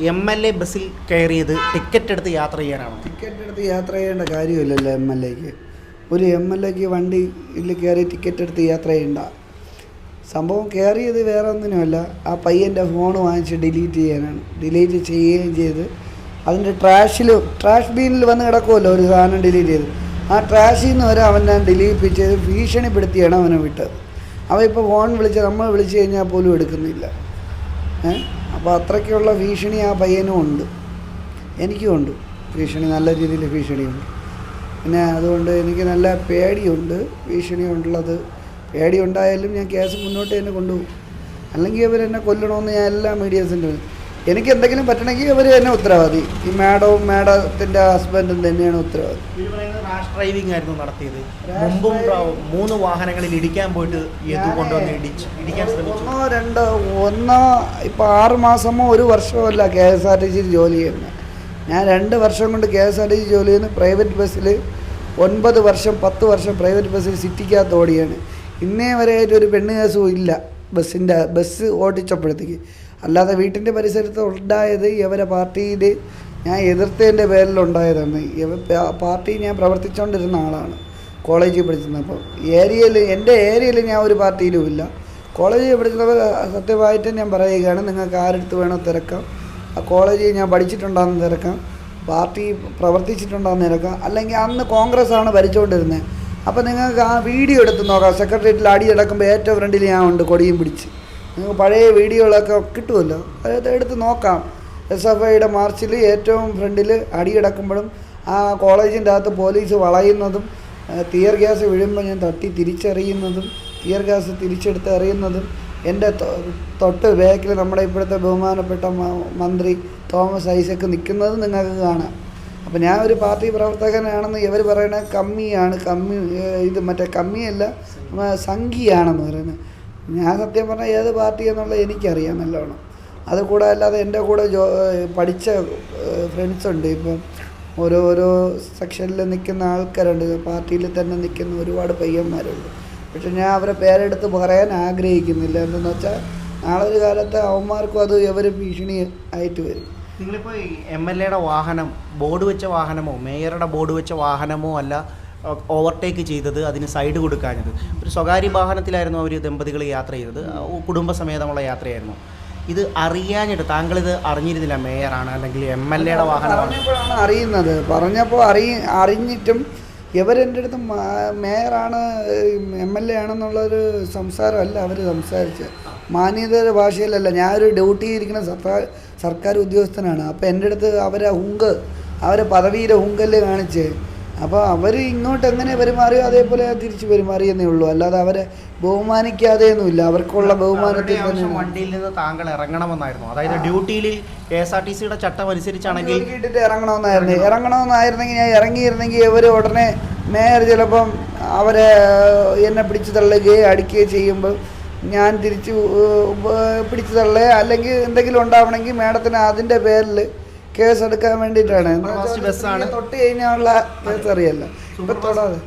M L A ബസ്സിൽ കയറിയത് ticket എടുത്ത് യാത്ര ചെയ്യാനാണ്? ടിക്കറ്റ് എടുത്ത് യാത്ര ചെയ്യേണ്ട കാര്യമില്ലല്ലോ എം എൽ എക്ക് ഒരു എം എൽ എക്ക് വണ്ടിയിൽ കയറി ടിക്കറ്റ് എടുത്ത് യാത്ര ചെയ്യണ്ട. സംഭവം കയറിയത് വേറെ ഒന്നിനുമല്ല. ആ പയ്യന്റെ ഫോൺ വാങ്ങിച്ച് ഡിലീറ്റ് ചെയ്യാനാണ്. ഡിലീറ്റ് ചെയ്യുകയും ചെയ്ത്. അതിന്റെ ട്രാഷിൽ ട്രാഷ് ബീനിൽ വന്ന് കിടക്കുമല്ലോ ഒരു സാധനം ഡിലീറ്റ് ചെയ്ത്. ആ ട്രാഷിൽ നിന്ന് വരെ അവൻ ഞാൻ ഡിലീറ്റ് ചെയ്ത് ഭീഷണിപ്പെടുത്തിയാണ് അവനെ വിട്ടത്. അവൻ ഇപ്പോൾ ഫോൺ വിളിച്ച് നമ്മൾ വിളിച്ചു കഴിഞ്ഞാൽ പോലും എടുക്കുന്നില്ല. അപ്പോൾ അത്രയ്ക്കുള്ള ഭീഷണി ആ പയ്യനും ഉണ്ട്. എനിക്കും ഉണ്ട്. ഭീഷണി നല്ല രീതിയിൽ ഭീഷണിയുണ്ട്. പിന്നെ അതുകൊണ്ട് എനിക്ക് നല്ല പേടിയുണ്ട്. ഭീഷണി ഉണ്ടുള്ളത് പേടി ഉണ്ടായാലും ഞാൻ കേസ് മുന്നോട്ട് തന്നെ കൊണ്ടുപോകും. അല്ലെങ്കിൽ അവരെന്നെ കൊല്ലണമെന്ന് ഞാൻ എല്ലാ മീഡിയസിന്റെ എനിക്ക് എന്തെങ്കിലും പറ്റണമെങ്കിൽ അവർ തന്നെ ഉത്തരവാദി. ഈ മാഡവും മാഡത്തിന്റെ ഹസ്ബൻഡും തന്നെയാണ് ഉത്തരവാദി. ഇവർ പറയുന്നത് റാഷ് ഡ്രൈവിംഗ് ആയിരുന്നു നടത്തിയത്. മുമ്പും മൂന്ന് വാഹനങ്ങളിൽ ഇടിക്കാൻ പോയിട്ട് യദു കൊണ്ടുവന്ന് ഇടിച്ച് ഇടിക്കാൻ ശ്രമിച്ചു. ഒന്നോ രണ്ടോ ഒന്നോ ഇപ്പൊ ആറ് മാസമോ ഒരു വർഷമോ അല്ല കെ എസ് ആർ ടി സിയിൽ ജോലി ചെയ്യുന്നത് ഞാൻ രണ്ട് വർഷം കൊണ്ട് K S R T C ജോലി ചെയ്യുന്നു. പ്രൈവറ്റ് ബസ്സിൽ ഒൻപത് വർഷം പത്ത് വർഷം പ്രൈവറ്റ് ബസ്സിൽ സിറ്റിക്കകത്ത് ഓടിയാണ്. ഇന്നേ വരെ ആയിട്ട് ഒരു പെണ്ണ് കേസും ഇല്ല ബസ്സിന്റെ ബസ് ഓടിച്ചപ്പോഴത്തേക്ക്. അല്ലാതെ വീട്ടിന്റെ പരിസരത്ത് ഉണ്ടായത് ഇവരെ പാർട്ടിയിൽ ഞാൻ എതിർത്തതിന്റെ പേരിലുണ്ടായതാണ്. ഇവ പാർട്ടി ഞാൻ പ്രവർത്തിച്ചുകൊണ്ടിരുന്ന ആളാണ്. കോളേജിൽ പഠിച്ചിരുന്നപ്പോൾ. ഏരിയയിൽ എന്റെ ഏരിയയിൽ ഞാൻ ഒരു പാർട്ടിയിലും ഇല്ല. കോളേജിൽ പഠിച്ചപ്പോൾ സത്യമായിട്ട് ഞാൻ പറയുകയാണ് നിങ്ങൾക്ക് ആരെടുത്ത് വേണോ തിരക്കാം. ആ കോളേജിൽ ഞാൻ പഠിച്ചിട്ടുണ്ടാകുന്ന തിരക്കാം. പാർട്ടി പ്രവർത്തിച്ചിട്ടുണ്ടാകുന്ന തിരക്കാം. അല്ലെങ്കിൽ അന്ന് കോൺഗ്രസ് ആണ് ഭരിച്ചുകൊണ്ടിരുന്നത് അപ്പോൾ നിങ്ങൾക്ക് ആ വീഡിയോ എടുത്ത് നോക്കാം. സെക്രട്ടേറിയറ്റിൽ അടി ഏറ്റവും ഫ്രണ്ടിൽ ഞാൻ ഉണ്ട് കൊടിയും പിടിച്ച്. നിങ്ങൾക്ക് പഴയ വീഡിയോകളൊക്കെ കിട്ടുമല്ലോ? അത് എടുത്ത് നോക്കാം. എസ് എഫ് ഐയുടെ മാർച്ചിൽ ഏറ്റവും ഫ്രണ്ടിൽ അടിയടക്കുമ്പോഴും ആ കോളേജിന്റെ അകത്ത് പോലീസ് വളയുന്നതും തിയർ ഗ്യാസ് വീഴുമ്പോൾ ഞാൻ തട്ടി തിരിച്ചറിയുന്നതും തിയർ ഗ്യാസ് തിരിച്ചെടുത്ത് എറിയുന്നതും എന്റെ തൊട്ട് ബാക്കിൽ നമ്മുടെ ഇപ്പോഴത്തെ ബഹുമാനപ്പെട്ട മന്ത്രി തോമസ് ഐസക്ക് നിൽക്കുന്നത് നിങ്ങൾക്ക് കാണാം. അപ്പോൾ ഞാൻ ഒരു പാർട്ടി പ്രവർത്തകനാണെന്ന് ഇവർ പറയുന്നത് കമ്മിയാണ്. കമ്മി ഇത് മറ്റേ കമ്മിയല്ല സംഘിയാണെന്ന് പറയുന്നത്. ഞാൻ സത്യം പറഞ്ഞാൽ ഏത് പാർട്ടി എന്നുള്ളത് എനിക്കറിയാം നല്ലോണം. അത് കൂടെ അല്ലാതെ എന്റെ കൂടെ ജോ പഠിച്ച ഫ്രണ്ട്സുണ്ട് ഇപ്പം ഓരോരോ സെക്ഷനിൽ നിൽക്കുന്ന ആൾക്കാരുണ്ട്. പാർട്ടിയിൽ തന്നെ നിൽക്കുന്ന ഒരുപാട് പയ്യന്മാരുണ്ട്. പക്ഷെ ഞാൻ അവരെ പേരെടുത്ത് പറയാൻ ആഗ്രഹിക്കുന്നില്ല. എന്തെന്ന് വെച്ചാൽ നാളെ ഒരു കാലത്ത് അവന്മാർക്കും അത് ഇവർ ഭീഷണി ആയിട്ട് വരും. നിങ്ങളിപ്പോൾ എം എൽ എയുടെ വാഹനം ബോർഡ് വെച്ച വാഹനമോ മേയറുടെ ബോർഡ് വെച്ച വാഹനമോ അല്ല ഓവർടേക്ക് ചെയ്തത് അതിന് സൈഡ് കൊടുക്കാഞ്ഞത്. ഒരു സ്വകാര്യ വാഹനത്തിലായിരുന്നു അവർ ദമ്പതികൾ യാത്ര ചെയ്തത്. കുടുംബസമേതമുള്ള യാത്രയായിരുന്നു. ഇത് അറിയാഞ്ഞിട്ട് ഇത് അറിഞ്ഞിരുന്നില്ല മേയറാണ് അല്ലെങ്കിൽ എം എൽ എയുടെ വാഹനമാണ്. അറിയുന്നത്. പറഞ്ഞപ്പോൾ അറിയ അറിഞ്ഞിട്ടും ഇവരെന്റെ അടുത്ത് മേയറാണ് എം എൽ എ ആണെന്നുള്ളൊരു സംസാരമല്ല അവർ സംസാരിച്ച് മാന്യതയുടെ ഭാഷയിലല്ല. ഞാനൊരു ഡ്യൂട്ടി ചെയ്തിരിക്കുന്ന സർക്കാർ സർക്കാർ ഉദ്യോഗസ്ഥനാണ് അപ്പോൾ എന്റെ അടുത്ത് അവരെ ഹുങ്ക് അവരെ പദവിയിലെ ഹുങ്കൽ കാണിച്ച് അപ്പോൾ അവർ ഇങ്ങോട്ട് എങ്ങനെ പെരുമാറിയോ അതേപോലെ തിരിച്ച് പെരുമാറിയെന്നേ ഉള്ളൂ. അല്ലാതെ അവരെ ബഹുമാനിക്കാതെയൊന്നുമില്ല. അവർക്കുള്ള ബഹുമാനത്തിൽ വണ്ടിയിൽ നിന്ന് താങ്കൾ ഇറങ്ങണമെന്നായിരുന്നു. അതായത് ഡ്യൂട്ടിയിൽ കെ എസ് ആർ ടി സിയുടെ ചട്ടം അനുസരിച്ചാണെങ്കിൽ ഇറങ്ങണമെന്നായിരുന്നു. ഇറങ്ങണമെന്നായിരുന്നെങ്കിൽ ഞാൻ ഇറങ്ങിയിരുന്നെങ്കിൽ ഇവർ ഉടനെ മേയർ ചിലപ്പം അവരെ എന്നെ പിടിച്ചു തള്ളുകയോ അടിക്കുകയോ ചെയ്യുമ്പോൾ ഞാൻ തിരിച്ച് പിടിച്ചു തള്ളുക അല്ലെങ്കിൽ എന്തെങ്കിലും ഉണ്ടാവണമെങ്കിൽ മേഡത്തിന് അതിന്റെ പേരിൽ കേസ് എടുക്കാൻ വേണ്ടിയിട്ടാണ്. തൊട്ട് കഴിഞ്ഞാൽ കേസ് അറിയല്ല ഇപ്പൊ തൊടാതെ.